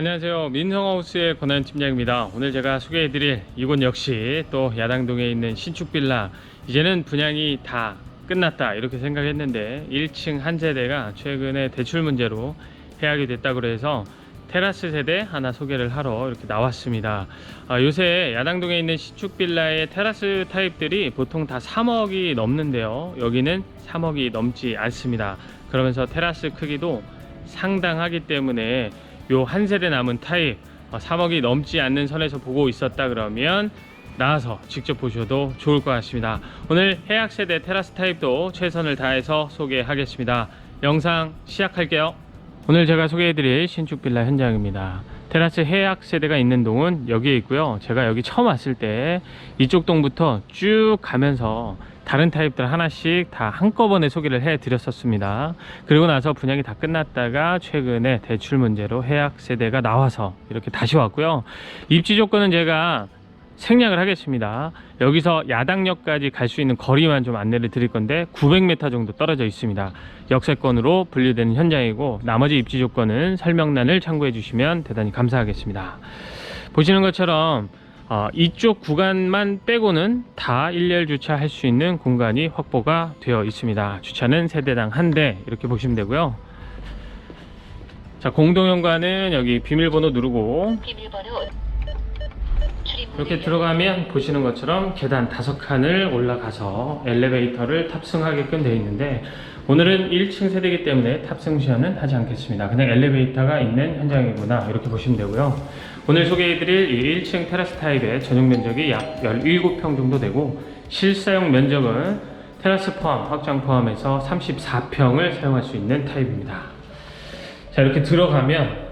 안녕하세요. 민성하우스의 권한 팀장입니다. 오늘 제가 소개해드릴 이곳 역시 또 야당동에 있는 신축 빌라 이제는 분양이 다 끝났다 이렇게 생각했는데 1층 한 세대가 최근에 대출 문제로 해약이 됐다고 해서 테라스 세대 하나 소개를 하러 이렇게 나왔습니다. 아, 요새 야당동에 있는 신축 빌라의 테라스 타입들이 보통 다 3억이 넘는데요. 여기는 3억이 넘지 않습니다. 그러면서 테라스 크기도 상당하기 때문에 요 한 세대 남은 타입 어, 3억이 넘지 않는 선에서 보고 있었다 그러면 나와서 직접 보셔도 좋을 것 같습니다. 오늘 해약 세대 테라스 타입도 최선을 다해서 소개하겠습니다. 영상 시작할게요. 오늘 제가 소개해드릴 신축 빌라 현장입니다. 테라스 해약 세대가 있는 동은 여기에 있고요. 제가 여기 처음 왔을 때 이쪽 동부터 쭉 가면서 다른 타입들 하나씩 다 한꺼번에 소개를 해 드렸었습니다. 그리고 나서 분양이 다 끝났다가 최근에 대출 문제로 해약 세대가 나와서 이렇게 다시 왔고요. 입지 조건은 제가 생략을 하겠습니다. 여기서 야당역까지 갈 수 있는 거리만 좀 안내를 드릴 건데 900m 정도 떨어져 있습니다. 역세권으로 분류되는 현장이고 나머지 입지 조건은 설명란을 참고해 주시면 대단히 감사하겠습니다. 보시는 것처럼 어, 이쪽 구간만 빼고는 다 일렬 주차할 수 있는 공간이 확보가 되어 있습니다. 주차는 세대당 한 대 이렇게 보시면 되고요. 자 공동현관은 여기 비밀번호 누르고 비밀번호 이렇게 들어가면 보시는 것처럼 계단 다섯 칸을 올라가서 엘리베이터를 탑승하게끔 되어 있는데 오늘은 1층 세대이기 때문에 탑승 시연은 하지 않겠습니다. 그냥 엘리베이터가 있는 현장이구나 이렇게 보시면 되고요. 오늘 소개해드릴 이 1층 테라스 타입의 전용 면적이 약 17평 정도 되고 실사용 면적은 테라스 포함, 확장 포함해서 34평을 사용할 수 있는 타입입니다. 자 이렇게 들어가면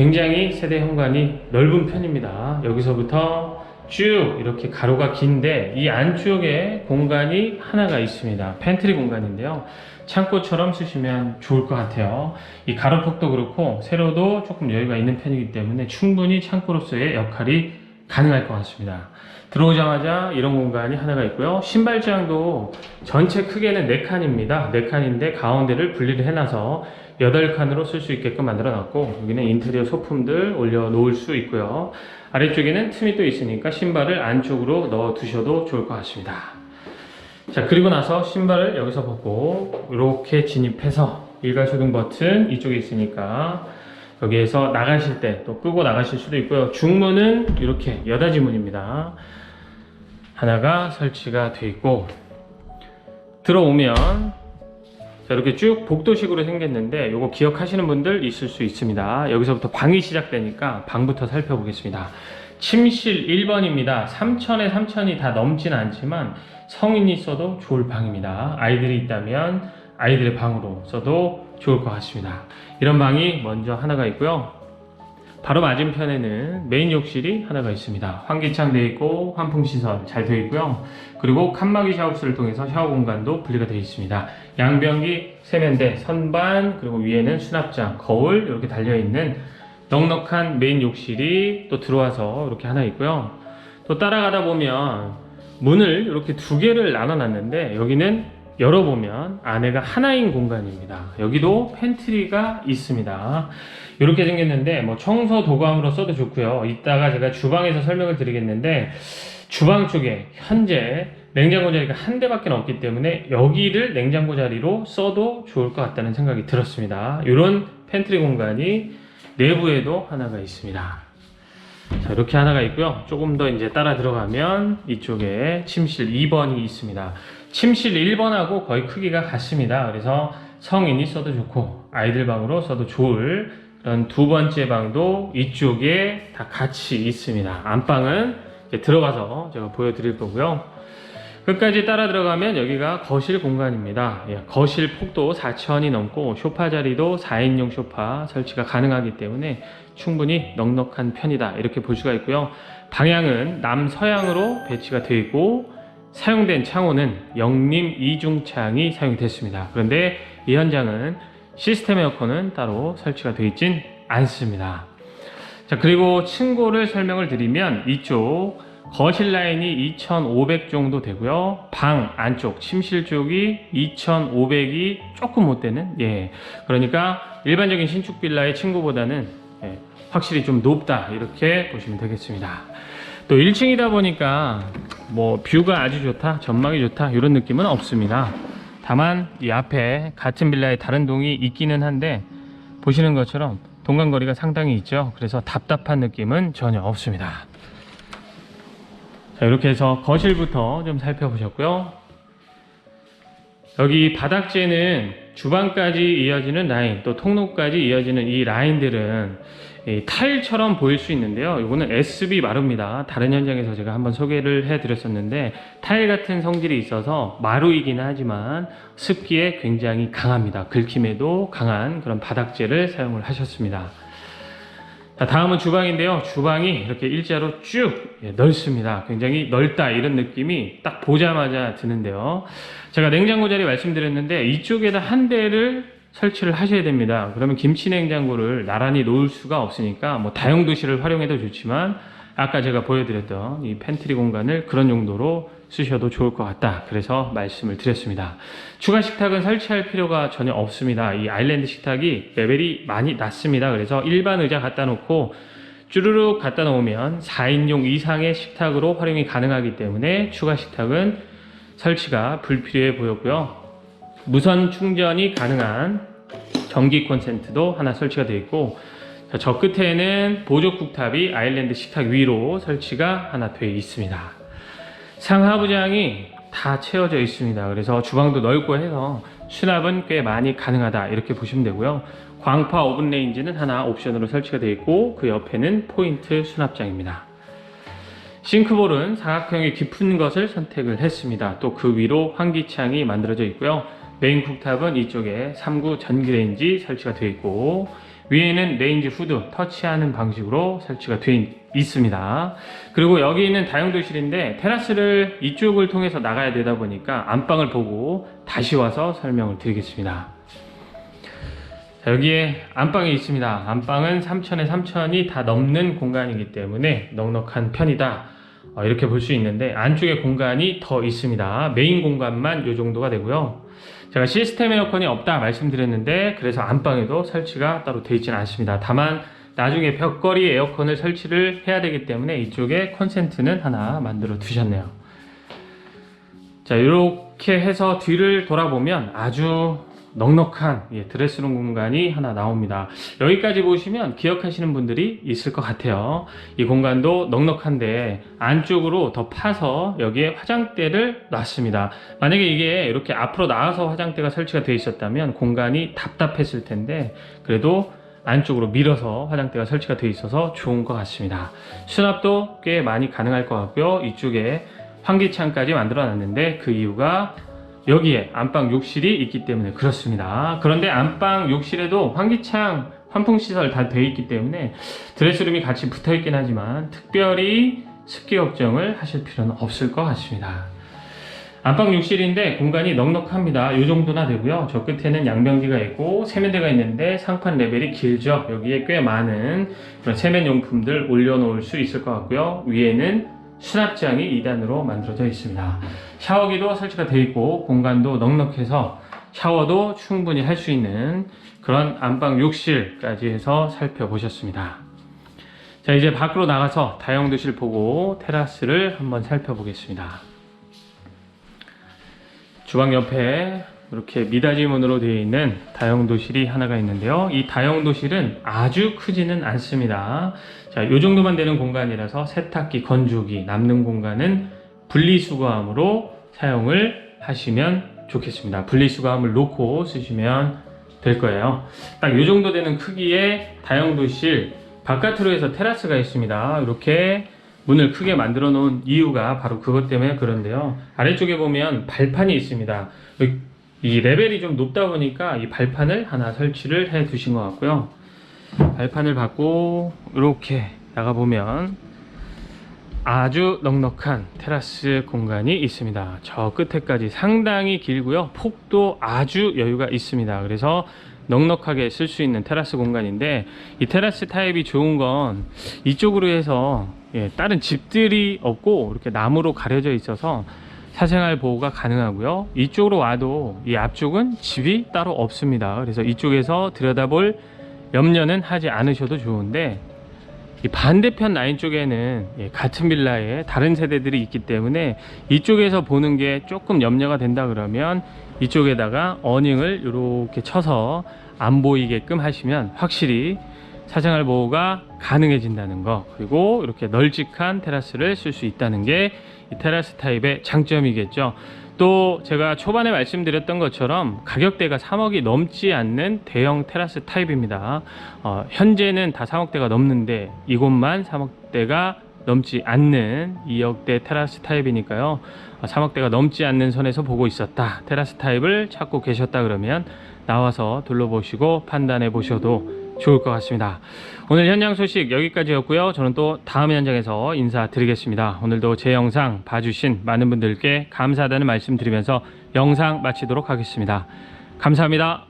굉장히 세대 현관이 넓은 편입니다. 여기서부터 쭉 이렇게 가로가 긴데 이 안쪽에 공간이 하나가 있습니다. 팬트리 공간인데요. 창고처럼 쓰시면 좋을 것 같아요. 이 가로폭도 그렇고 세로도 조금 여유가 있는 편이기 때문에 충분히 창고로서의 역할이 가능할 것 같습니다. 들어오자마자 이런 공간이 하나가 있고요. 신발장도 전체 크게는 4칸입니다. 4칸인데 가운데를 분리를 해놔서 8칸으로 쓸 수 있게끔 만들어 놨고 여기는 인테리어 소품들 올려 놓을 수 있고요. 아래쪽에는 틈이 또 있으니까 신발을 안쪽으로 넣어 두셔도 좋을 것 같습니다. 자 그리고 나서 신발을 여기서 벗고 이렇게 진입해서 일괄 소등 버튼 이쪽에 있으니까 여기에서 나가실 때 또 끄고 나가실 수도 있고요. 중문은 이렇게 여닫이 문입니다. 하나가 설치가 돼 있고 들어오면 자, 이렇게 쭉 복도식으로 생겼는데 요거 기억하시는 분들 있을 수 있습니다. 여기서부터 방이 시작되니까 방부터 살펴보겠습니다. 침실 1번입니다. 3천에 3천이 다 넘진 않지만 성인이 써도 좋을 방입니다. 아이들이 있다면 아이들의 방으로 써도 좋을 것 같습니다. 이런 방이 먼저 하나가 있고요. 바로 맞은편에는 메인 욕실이 하나가 있습니다. 환기창 되어 있고 환풍 시설 잘 되어 있고요. 그리고 칸막이 샤워실을 통해서 샤워 공간도 분리가 되어 있습니다. 양변기, 세면대, 선반 그리고 위에는 수납장, 거울 이렇게 달려 있는 넉넉한 메인 욕실이 또 들어와서 이렇게 하나 있고요. 또 따라가다 보면 문을 이렇게 두 개를 나눠 놨는데 여기는 열어보면 안에가 하나인 공간입니다. 여기도 팬트리가 있습니다. 이렇게 생겼는데 뭐 청소 도감으로 써도 좋고요. 이따가 제가 주방에서 설명을 드리겠는데 주방 쪽에 현재 냉장고 자리가 한 대밖에 없기 때문에 여기를 냉장고 자리로 써도 좋을 것 같다는 생각이 들었습니다. 이런 팬트리 공간이 내부에도 하나가 있습니다. 자, 이렇게 하나가 있고요. 조금 더 이제 따라 들어가면 이쪽에 침실 2번이 있습니다. 침실 1번하고 거의 크기가 같습니다. 그래서 성인이 써도 좋고 아이들 방으로 써도 좋을 그런 두 번째 방도 이쪽에 다 같이 있습니다. 안방은 들어가서 제가 보여드릴 거고요. 끝까지 따라 들어가면 여기가 거실 공간입니다. 예, 거실 폭도 4천이 넘고 소파 자리도 4인용 소파 설치가 가능하기 때문에 충분히 넉넉한 편이다. 이렇게 볼 수가 있고요. 방향은 남서향으로 배치가 되어 있고 사용된 창호는 영림 이중창이 사용됐습니다. 그런데 이 현장은 시스템 에어컨은 따로 설치가 되어 있진 않습니다. 자, 그리고 층고를 설명을 드리면 이쪽 거실 라인이 2,500 정도 되고요. 방 안쪽 침실 쪽이 2,500이 조금 못 되는 예. 그러니까 일반적인 신축 빌라의 층고보다는 예, 확실히 좀 높다 이렇게 보시면 되겠습니다. 또 1층이다 보니까 뭐 뷰가 아주 좋다, 전망이 좋다 이런 느낌은 없습니다. 다만 이 앞에 같은 빌라에 다른 동이 있기는 한데 보시는 것처럼 동간거리가 상당히 있죠. 그래서 답답한 느낌은 전혀 없습니다. 자, 이렇게 해서 거실부터 좀 살펴보셨고요. 여기 바닥재는 주방까지 이어지는 라인, 또 통로까지 이어지는 이 라인들은 이 타일처럼 보일 수 있는데요. 이거는 SB 마루입니다. 다른 현장에서 제가 한번 소개를 해드렸었는데 타일 같은 성질이 있어서 마루이기는 하지만 습기에 굉장히 강합니다. 긁힘에도 강한 그런 바닥재를 사용을 하셨습니다. 자, 다음은 주방인데요. 주방이 이렇게 일자로 쭉 예, 넓습니다. 굉장히 넓다 이런 느낌이 딱 보자마자 드는데요. 제가 냉장고 자리 말씀드렸는데 이쪽에다 한 대를 설치를 하셔야 됩니다. 그러면 김치 냉장고를 나란히 놓을 수가 없으니까 뭐 다용도실을 활용해도 좋지만 아까 제가 보여드렸던 이 팬트리 공간을 그런 용도로 쓰셔도 좋을 것 같다. 그래서 말씀을 드렸습니다. 추가 식탁은 설치할 필요가 전혀 없습니다. 이 아일랜드 식탁이 레벨이 많이 낮습니다. 그래서 일반 의자 갖다 놓고 쭈루룩 갖다 놓으면 4인용 이상의 식탁으로 활용이 가능하기 때문에 추가 식탁은 설치가 불필요해 보였고요. 무선 충전이 가능한 전기 콘센트도 하나 설치가 되어 있고 자, 저 끝에는 보조 쿡탑이 아일랜드 식탁 위로 설치가 하나 되어 있습니다. 상하부장이 다 채워져 있습니다. 그래서 주방도 넓고 해서 수납은 꽤 많이 가능하다 이렇게 보시면 되고요. 광파 오븐 레인지는 하나 옵션으로 설치가 되어 있고 그 옆에는 포인트 수납장입니다. 싱크볼은 사각형의 깊은 것을 선택을 했습니다. 또 그 위로 환기창이 만들어져 있고요. 메인 쿡탑은 이쪽에 3구 전기 레인지 설치가 되어 있고 위에는 레인지 후드 터치하는 방식으로 설치가 되어 있습니다. 그리고 여기 있는 다용도실인데 테라스를 이쪽을 통해서 나가야 되다 보니까 안방을 보고 다시 와서 설명을 드리겠습니다. 자, 여기에 안방이 있습니다. 안방은 3천에 3천이 다 넘는 공간이기 때문에 넉넉한 편이다. 어, 이렇게 볼 수 있는데 안쪽에 공간이 더 있습니다. 메인 공간만 이 정도가 되고요. 제가 시스템 에어컨이 없다 말씀드렸는데 그래서 안방에도 설치가 따로 되어 있지는 않습니다. 다만 나중에 벽걸이 에어컨을 설치를 해야 되기 때문에 이쪽에 콘센트는 하나 만들어 두셨네요. 자 이렇게 해서 뒤를 돌아보면 아주 넉넉한 예, 드레스룸 공간이 하나 나옵니다. 여기까지 보시면 기억하시는 분들이 있을 것 같아요. 이 공간도 넉넉한데 안쪽으로 더 파서 여기에 화장대를 놨습니다. 만약에 이게 이렇게 앞으로 나와서 화장대가 설치가 되어 있었다면 공간이 답답했을 텐데 그래도 안쪽으로 밀어서 화장대가 설치가 되어 있어서 좋은 것 같습니다. 수납도 꽤 많이 가능할 것 같고요. 이쪽에 환기창까지 만들어 놨는데 그 이유가 여기에 안방 욕실이 있기 때문에 그렇습니다. 그런데 안방 욕실에도 환기창, 환풍시설 다 되어 있기 때문에 드레스룸이 같이 붙어 있긴 하지만 특별히 습기 걱정을 하실 필요는 없을 것 같습니다. 안방 욕실인데 공간이 넉넉합니다. 이 정도나 되고요. 저 끝에는 양변기가 있고 세면대가 있는데 상판 레벨이 길죠. 여기에 꽤 많은 그런 세면 용품들 올려놓을 수 있을 것 같고요. 위에는 수납장이 2단으로 만들어져 있습니다. 샤워기도 설치가 되어 있고 공간도 넉넉해서 샤워도 충분히 할 수 있는 그런 안방 욕실까지 해서 살펴보셨습니다. 자 이제 밖으로 나가서 다용도실 보고 테라스를 한번 살펴보겠습니다. 주방 옆에 이렇게 미닫이 문으로 되어 있는 다용도실이 하나가 있는데요. 이 다용도실은 아주 크지는 않습니다. 자, 이 정도만 되는 공간이라서 세탁기, 건조기, 남는 공간은 분리수거함으로 사용을 하시면 좋겠습니다. 분리수거함을 놓고 쓰시면 될 거예요. 딱이 정도 되는 크기의 다용도실 바깥으로 해서 테라스가 있습니다. 이렇게 문을 크게 만들어 놓은 이유가 바로 그것 때문에 그런데요. 아래쪽에 보면 발판이 있습니다. 이 레벨이 좀 높다 보니까 이 발판을 하나 설치를 해 두신 것 같고요. 발판을 받고 이렇게 나가 보면 아주 넉넉한 테라스 공간이 있습니다. 저 끝에까지 상당히 길고요. 폭도 아주 여유가 있습니다. 그래서 넉넉하게 쓸 수 있는 테라스 공간인데 이 테라스 타입이 좋은 건 이쪽으로 해서 예, 다른 집들이 없고 이렇게 나무로 가려져 있어서 사생활 보호가 가능하고요. 이쪽으로 와도 이 앞쪽은 집이 따로 없습니다. 그래서 이쪽에서 들여다볼 염려는 하지 않으셔도 좋은데 이 반대편 라인 쪽에는 예, 같은 빌라에 다른 세대들이 있기 때문에 이쪽에서 보는 게 조금 염려가 된다 그러면 이쪽에다가 어닝을 이렇게 쳐서 안 보이게끔 하시면 확실히 사생활 보호가 가능해진다는 거 그리고 이렇게 널찍한 테라스를 쓸 수 있다는 게이 테라스 타입의 장점이겠죠. 또 제가 초반에 말씀드렸던 것처럼 가격대가 3억이 넘지 않는 대형 테라스 타입입니다. 어, 현재는 다 3억대가 넘는데 이곳만 3억대가 넘지 않는 2억대 테라스 타입이니까요. 어, 3억대가 넘지 않는 선에서 보고 있었다. 테라스 타입을 찾고 계셨다 그러면 나와서 둘러보시고 판단해 보셔도 좋을 것 같습니다. 오늘 현장 소식 여기까지였고요. 저는 또 다음 현장에서 인사드리겠습니다. 오늘도 제 영상 봐주신 많은 분들께 감사하다는 말씀 드리면서 영상 마치도록 하겠습니다. 감사합니다.